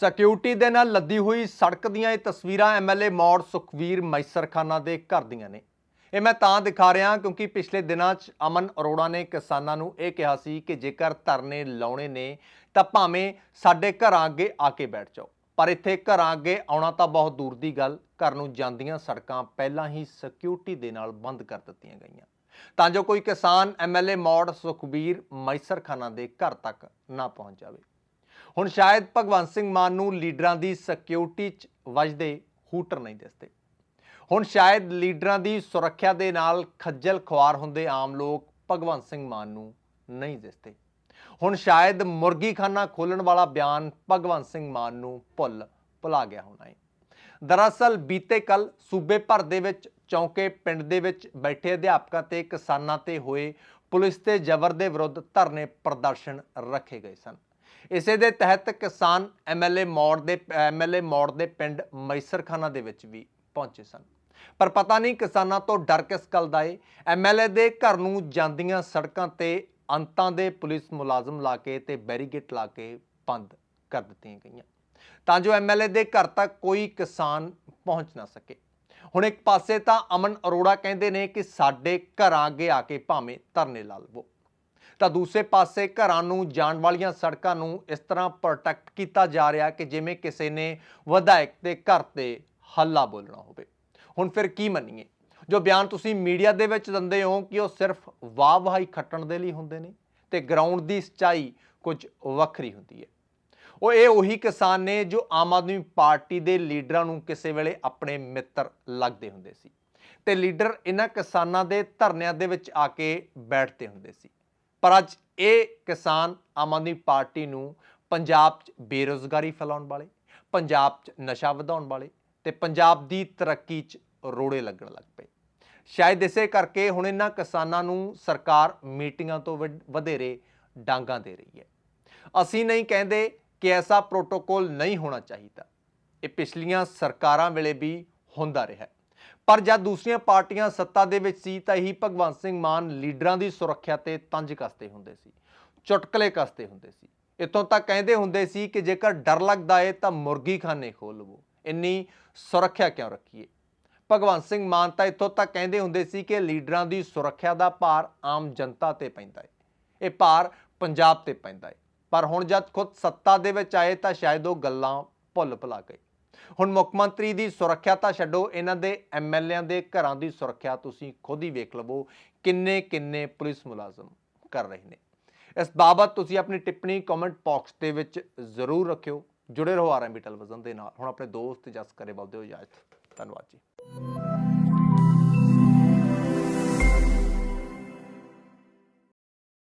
Security ਦੇ ਨਾਲ ਲੱਦੀ ਹੋਈ ਸੜਕ ਦੀਆਂ ਇਹ ਤਸਵੀਰਾਂ ਐਮਐਲਏ ਮੌੜ ਸੁਖਵੀਰ ਮੈਸਰਖਾਨਾ ਦੇ ਘਰ ਦੀਆਂ ਨੇ। ਇਹ ਮੈਂ ਤਾਂ ਦਿਖਾ ਰਿਹਾ ਕਿਉਂਕਿ ਪਿਛਲੇ ਦਿਨਾਂ 'ਚ ਅਮਨ ਅਰੋੜਾ ਨੇ ਕਿਸਾਨਾਂ ਨੂੰ ਇਹ ਕਿਹਾ ਸੀ ਕਿ ਜੇਕਰ ਧਰਨੇ ਲਾਉਣੇ ਨੇ ਤਾਂ ਭਾਵੇਂ ਸਾਡੇ ਘਰਾਂ ਅੱਗੇ ਆ ਕੇ ਬੈਠ ਜਾਓ, ਪਰ ਇੱਥੇ ਘਰਾਂ ਅੱਗੇ ਆਉਣਾ ਤਾਂ ਬਹੁਤ ਦੂਰ ਦੀ ਗੱਲ। ਘਰ ਨੂੰ ਜਾਂਦੀਆਂ ਸੜਕਾਂ ਪਹਿਲਾਂ ਹੀ ਸਿਕਿਉਰਿਟੀ ਦੇ ਨਾਲ ਬੰਦ ਕਰ ਦਿੱਤੀਆਂ ਗਈਆਂ। ਤਾਂ ਜੋ ਕੋਈ ਕਿਸਾਨ ਐਮਐਲਏ ਮੌੜ ਸੁਖਬੀਰ ਮੈਸਰਖਾਨਾ ਦੇ ਘਰ ਤੱਕ ਨਾ ਪਹੁੰਚ ਜਾਵੇ। ਹੁਣ ਸ਼ਾਇਦ ਭਗਵੰਤ ਸਿੰਘ ਮਾਨ ਨੂੰ ਲੀਡਰਾਂ ਦੀ ਸਿਕਿਉਰਿਟੀ 'ਚ ਵੱਜਦੇ ਹੂਟਰ ਨਹੀਂ ਦਿਸਦੇ। ਹੁਣ ਸ਼ਾਇਦ ਲੀਡਰਾਂ ਦੀ ਸੁਰੱਖਿਆ ਦੇ ਨਾਲ ਖੱਜਲ ਖੁਆਰ ਹੁੰਦੇ ਆਮ ਲੋਕ ਭਗਵੰਤ ਸਿੰਘ ਮਾਨ ਨੂੰ ਨਹੀਂ ਦਿਸਦੇ। ਹੁਣ ਸ਼ਾਇਦ ਮੁਰਗੀਖਾਨਾ ਖੋਲਣ ਵਾਲਾ ਬਿਆਨ ਭਗਵੰਤ ਸਿੰਘ ਮਾਨ ਨੂੰ ਭੁੱਲ ਭੁਲਾ ਗਿਆ ਹੋਣਾ ਹੈ ਦਰਅਸਲ ਬੀਤੇ ਕੱਲ ਸੂਬੇ ਭਰ ਦੇ ਵਿੱਚ ਚੌਂਕੇ ਪਿੰਡ ਦੇ ਵਿੱਚ ਬੈਠੇ ਅਧਿਆਪਕਾਂ ਤੇ ਕਿਸਾਨਾਂ ਤੇ ਹੋਏ ਪੁਲਿਸ ਤੇ ਜ਼ਬਰ ਦੇ ਵਿਰੁੱਧ ਧਰਨੇ ਪ੍ਰਦਰਸ਼ਨ ਰੱਖੇ ਗਏ ਸਨ। ਇਸੇ ਦੇ ਤਹਿਤ ਕਿਸਾਨ ਐਮਐਲਏ ਮੌੜ ਦੇ ਐਮਐਲਏ ਮੌੜ ਦੇ ਪਿੰਡ ਮੈਸਰਖਾਨਾ ਦੇ ਵਿੱਚ ਵੀ ਪਹੁੰਚੇ ਸਨ। ਪਰ ਪਤਾ ਨਹੀਂ ਕਿਸਾਨਾਂ ਤੋਂ ਡਰ ਕਿਸ ਗੱਲ ਦਾ ਏ? ਐਮਐਲਏ ਦੇ ਘਰ ਨੂੰ ਜਾਂਦੀਆਂ ਸੜਕਾਂ ਤੇ ਅੰਤਾਂ ਦੇ ਪੁਲਿਸ ਮੁਲਾਜ਼ਮ ਲਾ ਕੇ ਤੇ ਬੈਰੀਗੇਟ ਲਾ ਕੇ ਬੰਦ ਕਰ ਦਿੱਤੀਆਂ ਗਈਆਂ। ਤਾਂ ਜੋ ਐਮਐਲਏ ਦੇ ਘਰ ਤੱਕ ਕੋਈ ਕਿਸਾਨ ਪਹੁੰਚ ਨਾ ਸਕੇ। ਹੁਣ ਇੱਕ ਪਾਸੇ ਤਾਂ ਅਮਨ ਅਰੋੜਾ ਕਹਿੰਦੇ ਨੇ ਕਿ ਸਾਡੇ ਘਰਾਂ ਅੱਗੇ ਆ ਕੇ ਭਾਵੇਂ ਧਰਨੇ ਲਾ ਲਵੋ। ਤਾਂ ਦੂਸਰੇ ਪਾਸੇ ਘਰਾਂ ਨੂੰ ਜਾਣ ਵਾਲੀਆਂ ਸੜਕਾਂ ਨੂੰ ਇਸ ਤਰ੍ਹਾਂ ਪ੍ਰੋਟੈਕਟ ਕੀਤਾ ਜਾ ਰਿਹਾ ਕਿ ਜਿਵੇਂ ਕਿਸੇ ਨੇ ਵਿਧਾਇਕ ਦੇ ਘਰ ਤੇ ਹੱਲਾ ਬੋਲਣਾ ਹੋਵੇ। ਹੁਣ ਫਿਰ ਕੀ ਮੰਨੀਏ? ਜੋ ਬਿਆਨ ਤੁਸੀਂ ਮੀਡੀਆ ਦੇ ਵਿੱਚ ਦਿੰਦੇ ਹੋ ਕਿ ਉਹ ਸਿਰਫ ਵਾਹ ਵਾਹੀ ਖੱਟਣ ਦੇ ਲਈ ਹੁੰਦੇ ਨੇ ਤੇ ਗਰਾਊਂਡ ਦੀ ਸਚਾਈ ਕੁਝ ਵੱਖਰੀ ਹੁੰਦੀ ਹੈ। ਉਹ ਇਹ ਉਹੀ ਕਿਸਾਨ ਨੇ ਜੋ ਆਮ ਆਦਮੀ ਪਾਰਟੀ ਦੇ ਲੀਡਰਾਂ ਨੂੰ ਕਿਸੇ ਵੇਲੇ ਆਪਣੇ ਮਿੱਤਰ ਲੱਗਦੇ ਹੁੰਦੇ ਸੀ ਤੇ ਲੀਡਰ ਇਹਨਾਂ ਕਿਸਾਨਾਂ ਦੇ ਧਰਨਿਆਂ ਦੇ ਵਿੱਚ ਆ ਕੇ ਬੈਠਦੇ ਹੁੰਦੇ ਸੀ। ਪਰ ਅੱਜ ਇਹ ਕਿਸਾਨ ਆਮ ਆਦਮੀ ਪਾਰਟੀ ਨੂੰ ਪੰਜਾਬ 'ਚ ਬੇਰੋਜ਼ਗਾਰੀ ਫੈਲਾਉਣ ਵਾਲੇ, ਪੰਜਾਬ 'ਚ ਨਸ਼ਾ ਵਧਾਉਣ ਵਾਲੇ ਤੇ ਪੰਜਾਬ ਦੀ ਤਰੱਕੀ 'ਚ ਰੋੜੇ ਲੱਗਣ ਲੱਗ ਪਏ। ਸ਼ਾਇਦ ਇਸੇ ਕਰਕੇ ਹੁਣ ਇਹਨਾਂ ਕਿਸਾਨਾਂ ਨੂੰ ਸਰਕਾਰ ਮੀਟਿੰਗਾਂ ਤੋਂ ਵਧ- ਵਧੇਰੇ ਡਾਂਗਾ ਦੇ ਰਹੀ ਹੈ। ਅਸੀਂ ਨਹੀਂ ਕਹਿੰਦੇ ਕਿ ਐਸਾ ਪ੍ਰੋਟੋਕੋਲ ਨਹੀਂ ਹੋਣਾ ਚਾਹੀਦਾ। ਇਹ ਪਿਛਲੀਆਂ ਸਰਕਾਰਾਂ ਵੇਲੇ ਵੀ ਹੁੰਦਾ ਰਿਹਾ। ਹੈ। ਪਰ ਜਦ ਦੂਸਰੀਆਂ ਪਾਰਟੀਆਂ ਸੱਤਾ ਦੇ ਵਿੱਚ ਸੀ, ਤਾਂ ਇਹੀ ਭਗਵੰਤ ਸਿੰਘ ਮਾਨ ਲੀਡਰਾਂ ਦੀ ਸੁਰੱਖਿਆ ਤੇ ਤੰਜ ਕੱਸਦੇ ਹੁੰਦੇ ਸੀ, ਚੁਟਕਲੇ ਕੱਸਦੇ ਹੁੰਦੇ ਸੀ। ਇਤੋਂ ਤੱਕ ਕਹਿੰਦੇ ਹੁੰਦੇ ਸੀ ਕਿ ਜੇਕਰ ਡਰ ਲੱਗਦਾ ਏ, ਤਾਂ ਮੁਰਗੀ ਖਾਨੇ ਖੋਲ ਲਵੋ। ਇੰਨੀ ਸੁਰੱਖਿਆ ਕਿਉਂ ਰੱਖੀਏ? ਭਗਵੰਤ ਸਿੰਘ ਮਾਨ ਤਾਂ ਇੱਥੋਂ ਤੱਕ ਕਹਿੰਦੇ ਹੁੰਦੇ ਸੀ ਕਿ ਲੀਡਰਾਂ ਦੀ ਸੁਰੱਖਿਆ ਦਾ ਭਾਰ ਆਮ ਜਨਤਾ ਤੇ ਪੈਂਦਾ ਏ। ਇਹ ਭਾਰ ਪੰਜਾਬ ਤੇ ਪੈਂਦਾ ਹੈ ਪਰ ਹੁਣ ਜਦ ਖੁਦ ਸੱਤਾ ਦੇ ਵਿੱਚ ਆਏ, ਤਾਂ ਸ਼ਾਇਦ ਉਹ ਗੱਲਾਂ ਭੁੱਲ ਭੁਲਾ ਗਏ। ਹੁਣ ਮੁੱਖ ਮੰਤਰੀ ਦੀ ਸੁਰੱਖਿਆ ਤਾਂ ਛੱਡੋ, ਇਹਨਾਂ ਦੇ ਐਮਐਲਏਆਂ ਦੇ ਘਰਾਂ ਦੀ ਸੁਰੱਖਿਆ ਤੁਸੀਂ ਖੁਦ ਹੀ ਵੇਖ ਲਵੋ, ਕਿੰਨੇ ਕਿੰਨੇ ਪੁਲਿਸ ਮੁਲਾਜ਼ਮ ਕਰ ਰਹੇ ਨੇ। ਇਸ ਬਾਬਤ ਤੁਸੀਂ ਆਪਣੀ ਟਿੱਪਣੀ ਕਮੈਂਟ ਬਾਕਸ ਦੇ ਵਿੱਚ ਜ਼ਰੂਰ ਰੱਖਿਓ। ਜੁੜੇ ਰਹੋ ਆਰਐਮਬੀ ਟੈਲੀਵਿਜ਼ਨ ਦੇ ਨਾਲ। ਹੁਣ ਆਪਣੇ ਦੋਸਤ ਜਸ ਕਰੇ ਬਲਦੇ ਹੋ ਇਜਾਜ਼ਤ। ਧੰਨਵਾਦ ਜੀ।